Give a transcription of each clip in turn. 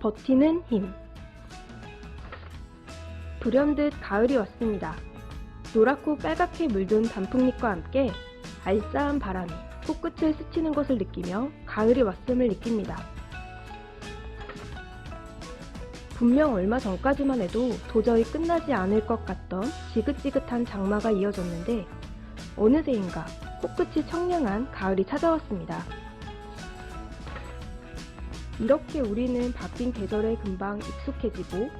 버티는 힘. 불현듯 가을이 왔습니다. 노랗고 빨갛게 물든 단풍잎과 함께 알싸한 바람이 코끝을 스치는 것을 느끼며 가을이 왔음을 느낍니다. 분명 얼마 전까지만 해도 도저히 끝나지 않을 것 같던 지긋지긋한 장마가 이어졌는데 어느새인가 코끝이 청량한 가을이 찾아왔습니다. 이렇게 우리는 바뀐 계절에 금방 익숙해지고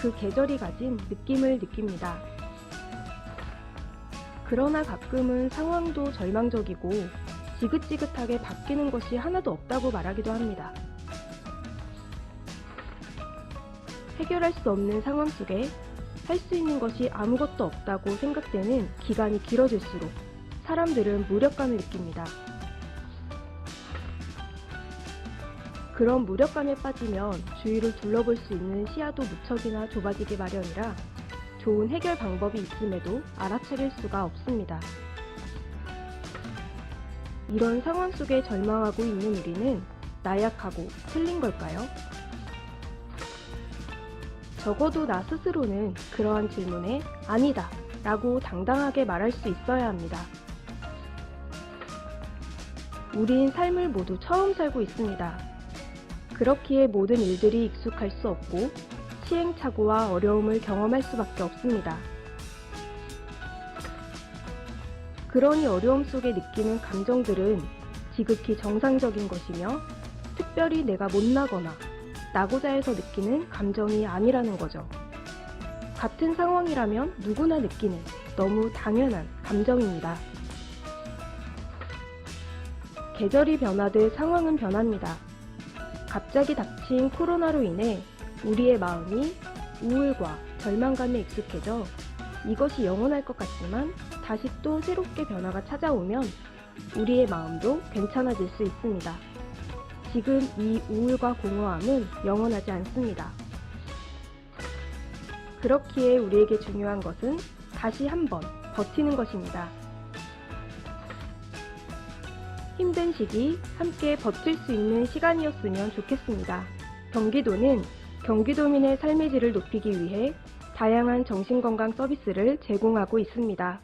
그 계절이 가진 느낌을 느낍니다. 그러나 가끔은 상황도 절망적이고 지긋지긋하게 바뀌는 것이 하나도 없다고 말하기도 합니다. 해결할 수 없는 상황 속에 할 수 있는 것이 아무것도 없다고 생각되는 기간이 길어질수록 사람들은 무력감을 느낍니다. 그런 무력감에 빠지면 주위를 둘러볼 수 있는 시야도 무척이나 좁아지기 마련이라 좋은 해결 방법이 있음에도 알아차릴 수가 없습니다. 이런 상황 속에 절망하고 있는 우리는 나약하고 틀린 걸까요? 적어도 나 스스로는 그러한 질문에 아니다 라고 당당하게 말할 수 있어야 합니다. 우린 삶을 모두 처음 살고 있습니다. 그렇기에 모든 일들이 익숙할 수 없고 시행착오와 어려움을 경험할 수밖에 없습니다. 그러니 어려움 속에 느끼는 감정들은 지극히 정상적인 것이며 특별히 내가 못나거나 나고자 해서 느끼는 감정이 아니라는 거죠. 같은 상황이라면 누구나 느끼는 너무 당연한 감정입니다. 계절이 변하듯 상황은 변합니다. 갑자기 닥친 코로나로 인해 우리의 마음이 우울과 절망감에 익숙해져 이것이 영원할 것 같지만 다시 또 새롭게 변화가 찾아오면 우리의 마음도 괜찮아질 수 있습니다. 지금 이 우울과 공허함은 영원하지 않습니다. 그렇기에 우리에게 중요한 것은 다시 한번 버티는 것입니다. 힘든 시기 함께 버틸 수 있는 시간이었으면 좋겠습니다. 경기도는 경기도민의 삶의 질을 높이기 위해 다양한 정신건강 서비스를 제공하고 있습니다.